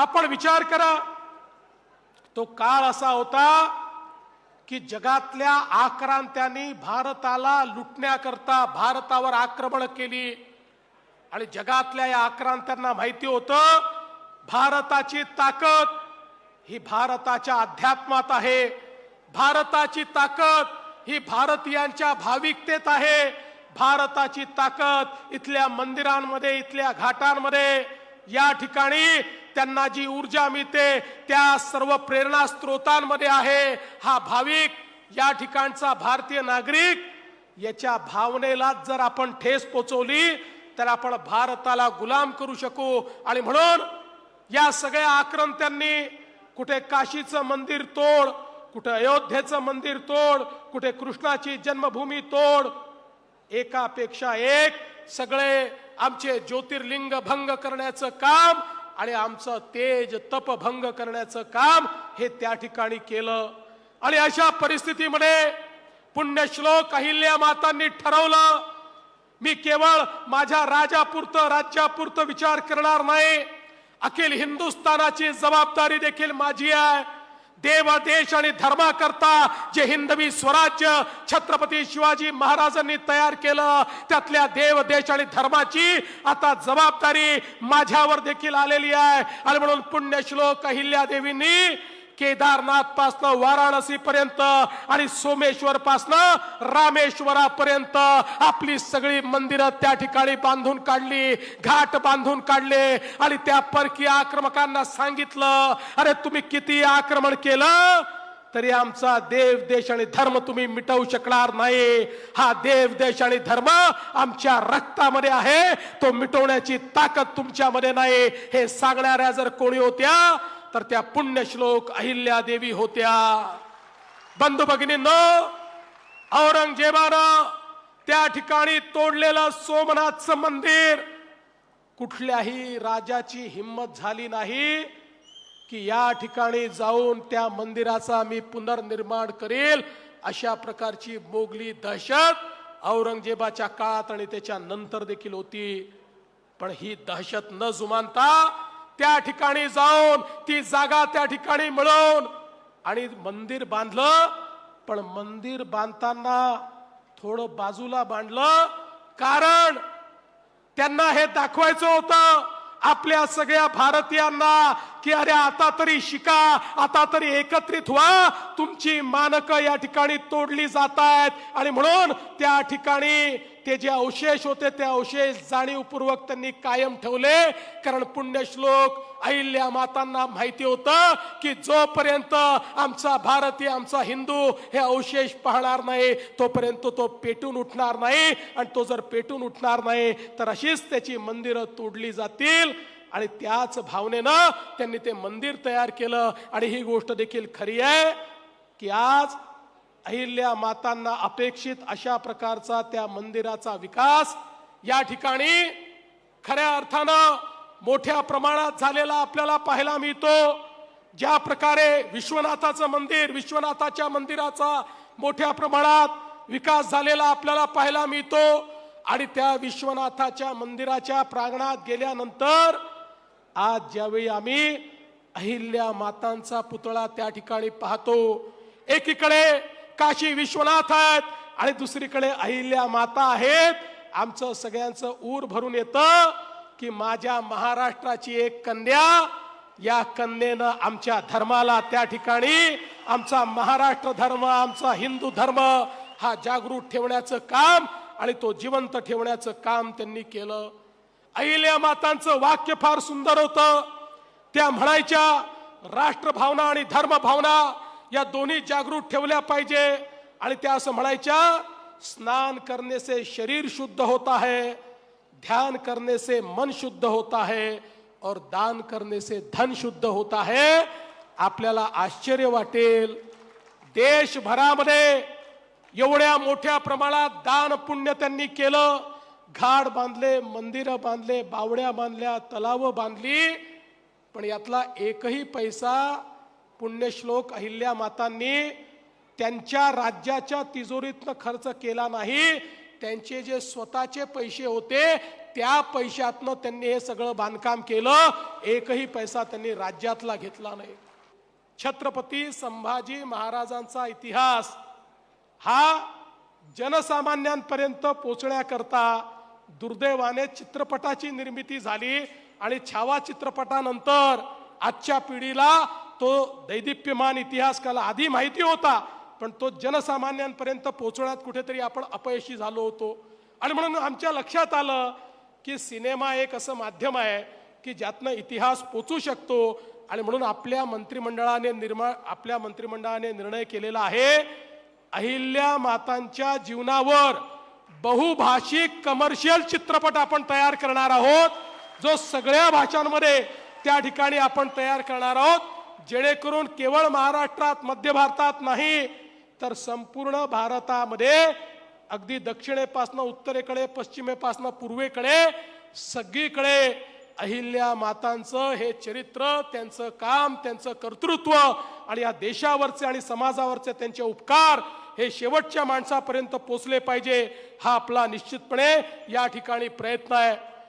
आपण विचार करा. तो काळ असा होता की जगातल्या आक्रांत्यांनी भारताला लुटण्याकरता भारतावर आक्रमण केली. आणि जगातल्या या आक्रांत्यांना माहिती होतं भारताची ताकद ही भारताच्या अध्यात्मात आहे. भारताची ताकद ही भारतीयांच्या भाविकतेत आहे. भारताची ताकद इथल्या मंदिरांमध्ये इथल्या घाटांमध्ये या ठिकाणी त्यांना जी ऊर्जा मिळते त्या सर्व प्रेरणा स्रोतांमध्ये आहे. हा भाविक या ठिकाणचा भारतीय नागरिक याच्या भावनेला जर आपण ठेस पोचवली तर आपण भारताला गुलाम करू शकू. आणि म्हणून या सगळ्या आक्रमत्यांनी कुठे काशीचं मंदिर तोड कुठे अयोध्येचं मंदिर तोड कुठे कृष्णाची जन्मभूमी तोड एकापेक्षा एक सगळे आमचे ज्योतिर्लिंग भंग करण्याचं काम आणि आमचं तेज तप भंग करण्याचं काम हे त्या ठिकाणी केलं. आणि अशा परिस्थितीमध्ये पुण्यश्लोक अहिल्या मातांनी ठरवलं मी केवळ माझ्या राजापुरतं राज्यापुरतं विचार करणार नाही. अखिल हिंदुस्थानाची जबाबदारी देखील माझी आहे. देव देश आणि धर्माकरता जे हिंदवी स्वराज्य छत्रपती शिवाजी महाराजांनी तयार केलं त्यातल्या देव देश आणि धर्माची आता जबाबदारी माझ्यावर देखील आलेली आहे. आणि म्हणून पुण्यश्लोक अहिल्या देवींनी केदारनाथ पासनं वाराणसी पर्यंत आणि सोमेश्वर पासनं रामेश्वरापर्यंत आपली सगळी मंदिरं त्या ठिकाणी बांधून काढली घाट बांधून काढले आणि त्या परकीय आक्रमकांना सांगितलं अरे तुम्ही किती आक्रमण केलं? तरी आमचा देव देश आणि धर्म तुम्ही मिटवू शकणार नाही. हा देव देश आणि धर्म आमच्या रक्तामध्ये आहे. तो मिटवण्याची ताकद तुमच्यामध्ये नाही. हे सांगणाऱ्या जर कोणी होत्या तर त्या पुण्यश्लोक अहिल्या देवी होत्या. बंधू भगिनींनो औरंगजेबानं त्या ठिकाणी तोडलेलं सोमनाथचं मंदिर कुठल्याही राजाची हिंमत झाली नाही की या ठिकाणी जाऊन त्या मंदिराचा मी पुनर्निर्माण करेल अशा प्रकारची मोगली दहशत औरंगजेबाच्या काळात आणि त्याच्या नंतर देखील होती. पण ही दहशत न जुमानता त्या ठिकाणी जाऊन ती जागा त्या ठिकाणी मिळवून आणि मंदिर बांधलं. पण मंदिर बांधताना थोडं बाजूला बांधलं. कारण त्यांना हे दाखवायचं होतं आपल्या सगळ्या भारतीयांना की अरे आता तरी शिका आता तरी एकत्रित व्हा. तुमची मानक या ठिकाणी तोडली जात आहेत आणि म्हणून त्या ठिकाणी ते जे अवशेष होते ते अवशेष जाणीवपूर्वक त्यांनी कायम ठेवले. कारण पुण्यश्लोक अहिल्या मातांना माहिती होतं की जोपर्यंत आमचा भारतीय आमचा हिंदू हे अवशेष पाहणार नाही तोपर्यंत तो पेटून उठणार नाही. आणि तो जर पेटून उठणार नाही तर अशीच त्याची मंदिरं तोडली जातील. आणि त्याच भावनेनं त्यांनी ते मंदिर तयार केलं. आणि ही गोष्ट देखील खरी आहे की आज अहिल्या मातांना अपेक्षित अशा प्रकारचा त्या मंदिराचा विकास या ठिकाणी खऱ्या अर्थानं मोठ्या प्रमाणात झालेला आपल्याला पाहायला मिळतो. ज्या प्रकारे विश्वनाथाचं मंदिर विश्वनाथाच्या मंदिराचा मोठ्या प्रमाणात विकास झालेला आपल्याला पाहायला मिळतो. आणि त्या विश्वनाथाच्या मंदिराच्या प्रांगणात गेल्यानंतर आज ज्यावेळी आम्ही अहिल्या मातांचा पुतळा त्या ठिकाणी पाहतो एकीकडे काशी विश्वनाथ आहेत आणि दुसरीकडे अहिल्या माता आहेत आमचं सगळ्यांचं ऊर भरून येतं की माझ्या महाराष्ट्राची एक कन्या या कन्येनं आमच्या धर्माला त्या ठिकाणी आमचा महाराष्ट्र धर्म आमचा हिंदू धर्म हा जागृत ठेवण्याचं काम आणि तो जिवंत ठेवण्याचं काम त्यांनी केलं. अहिल्या मातांचं वाक्य फार सुंदर होतं. त्या म्हणायच्या राष्ट्रभावना आणि धर्मभावना या दोन्ही जागृत ठेवल्या पाहिजे. आणि त्या असं म्हणायच्या स्नान करने से शरीर शुद्ध होता है ध्यान करने से मन शुद्ध होता है और दान करने से धन शुद्ध होता है आपल्याला आश्चर्य वाटेल. देशभरामध्ये एवढ्या मोठ्या प्रमाणात दान पुण्य त्यांनी केलं. घाट बांधले मंदिरं बांधले बावड्या बांधल्या तलावं बांधली पण यातला एकही पैसा पुण्यश्लोक अहिल्या मातांनी त्यांच्या राज्याच्या तिजोरीतनं खर्च केला नाही. त्यांचे जे स्वतःचे पैसे होते त्या पैशातनं त्यांनी हे सगळं बांधकाम केलं. एकही पैसा त्यांनी राज्यातला घेतला नाही. छत्रपती संभाजी महाराजांचा इतिहास हा जनसामान्यांपर्यंत पोचण्याकरता दुर्दैवाने चित्रपटाची निर्मिती झाली आणि छावा चित्रपटानंतर आजच्या पिढीला तो दैदिप्यमान इतिहास काला आधी माहिती होता पण तो जनसामान्यांपर्यंत पोहोचण्यात कुठेतरी आपण अपयशी झालो होतो. आणि म्हणून आमच्या लक्षात आलं की सिनेमा एक असं माध्यम आहे की ज्यातनं इतिहास पोचू शकतो आणि म्हणून आपल्या मंत्रिमंडळाने निर्माण आपल्या मंत्रिमंडळाने निर्णय केलेला आहे अहिल्या मातांच्या जीवनावर बहुभाषिक कमर्शियल चित्रपट आपण तयार करणार आहोत जो सगळ्या भाषांमध्ये त्या ठिकाणी आपण तयार करणार आहोत. जेणेकरून केवळ महाराष्ट्रात मध्य भारतात नाही तर संपूर्ण भारतामध्ये अगदी दक्षिणेपासनं उत्तरेकडे पश्चिमेपासनं पूर्वेकडे सगळीकडे अहिल्या मातांचं हे चरित्र त्यांचं काम त्यांचं कर्तृत्व आणि या देशावरचे आणि समाजावरचे त्यांचे उपकार हे शेवटच्या माणसापर्यंत पोचले पाहिजे हा आपला निश्चितपणे या ठिकाणी प्रयत्न आहे.